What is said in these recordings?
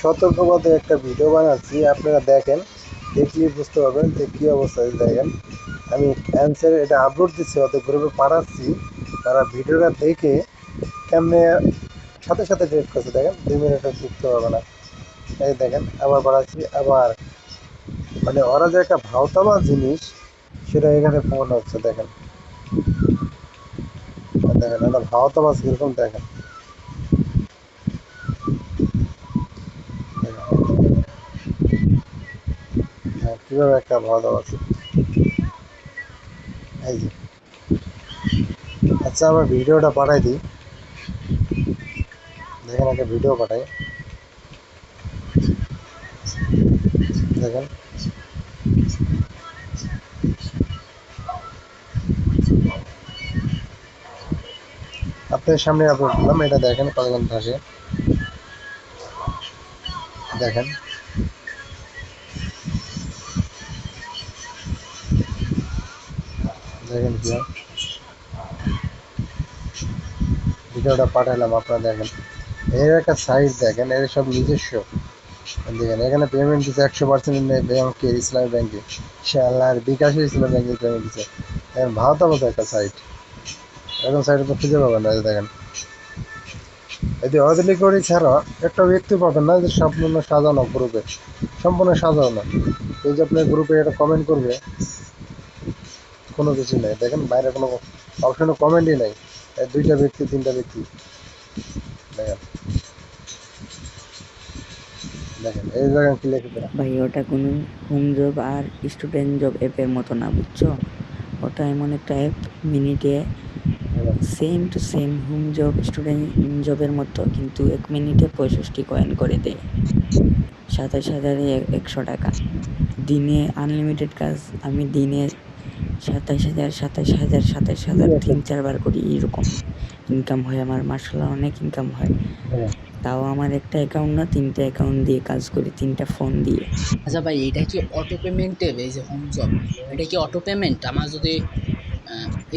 সতর্কবাদে একটা ভিডিও বানাচ্ছি, আপনারা দেখেন দেখলে বুঝতে পারবেন যে কী অবস্থা এই দেখেন। আমি অ্যান্সার এটা আপলোড দিচ্ছি ওদের গ্রুপে পাঠাচ্ছি, তারা ভিডিওটা দেখে কেমনে সাথে সাথে ডিলিট করছে, দেখেন, দুই মিনিটও টিকতে হবে না। এই দেখেন, আবার বাড়াচ্ছি, আবার। মানে ওরা যে একটা ভাওতাবা জিনিস, সেটা এখানে প্রমাণ হচ্ছে, দেখেন। দেখেন, একটা ভাওতাবাজ কীরকম দেখেন। কীভাবে একটা ভাওতাবাজ এই যে। আচ্ছা আবার ভিডিওটা পাঠাই দিই। দেখেন, একটা ভিডিও পাঠাই। দেখেন। আপনার সামনে করলাম, এটা দেখেন কতক্ষণ থাকে দেখেন। দেখেন কি। ভিডিওটা পাঠালাম আপনারা দেখেন। এর একটা সাইজ দেখেন, এর সব নিজস্ব। দেখেন, এখানে পেমেন্ট দিচ্ছে একশো পার্সেন্ট ব্যাংকে ইসলামী ব্যাংকে আর বিকাশে ইসলামী ব্যাংকে পেমেন্ট দিচ্ছে দেখেন ভারত মতো একটা সাইট এরকম সাইট তো খুঁজে পাবেন না, এই দেখেন। যদি অদলি করি ছাড়া একটা ব্যক্তি পাবেন না, যে সম্পূর্ণ সাজানো গ্রুপে সম্পূর্ণ সাজানো। এই যে আপনার গ্রুপে এটা কমেন্ট করবে। কোনো কিছু নেই। দেখেন বাইরে কোনো অপশনে কমেন্টই নেই। দুইটা ব্যক্তি, তিনটা ব্যক্তি। দেখেন। ভাই, ওটা কোনো হোম জব আর স্টুডেন্ট জব অ্যাপের মতো না, বুঝছ? ওটা এমন একটা অ্যাপ মিনিটে same to same home job student জবের মতো, কিন্তু এক মিনিটে পঁয়ষট্টি কয়েন করে দেয়। সাতাশ হাজারে এক- একশো টাকা। দিনে আনলিমিটেড কাজ আমি দিনে সাতাশ হাজার সাতাইশ হাজার সাতাশ হাজার তিন চারবার করি এরকম ইনকাম হয় আমার। মার্শাল্লাহ অনেক ইনকাম হয়। হ্যাঁ। তাও আমার একটা অ্যাকাউন্ট না তিনটা অ্যাকাউন্ট দিয়ে কাজ করি তিনটা ফোন দিয়ে। আচ্ছা ভাই এটা কি অটো পেমেন্টে এই যে হোম জব এটা কি অটো পেমেন্ট আমার যদি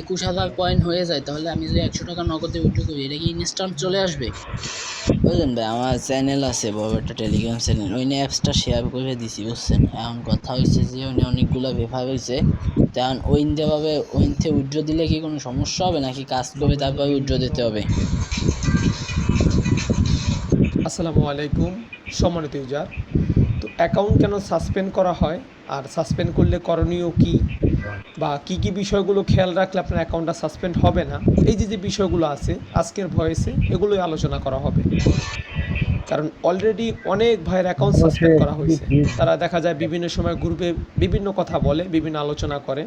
একুশ হাজার পয়েন্ট হয়ে যায় তাহলে আমি যদি একশো টাকা নগদে উইথড্র করি এটা কি ইনস্ট্যান্ট চলে আসবে? বুঝলেন ভাই আমার চ্যানেল আছে বড় একটা টেলিগ্রাম চ্যানেল ওই নিয়ে অ্যাপসটা শেয়ার করে দিছি বুঝছেন? এখন কথা হয়েছে যে ওই নিয়ে অনেকগুলো ব্যাপার হয়েছে তেমন ওইন দেভাবে ওইন থেকে উইথড্র দিলে কি কোনো সমস্যা হবে নাকি কাজ করবে তারপর উইথড্র দিতে হবে? আসসালামু আলাইকুম সম্মানিত ইউজার তো অ্যাকাউন্ট কেন সাসপেন্ড করা হয় আর সাসপেন্ড করলে করণীয় কি? বা কি কি বিষয়গুলো খেয়াল রাখলে আপনার অ্যাকাউন্টটা সাসপেন্ড হবে না, এই যে যে বিষয়গুলো আছে, আজকের ভয়েসে এগুলোই আলোচনা করা হবে। কারণ অলরেডি অনেক ভাইয়ের অ্যাকাউন্ট সাসপেন্ড করা হয়েছে। তারা দেখা যায় বিভিন্ন সময় গ্রুপে বিভিন্ন কথা বলে, বিভিন্ন আলোচনা করে।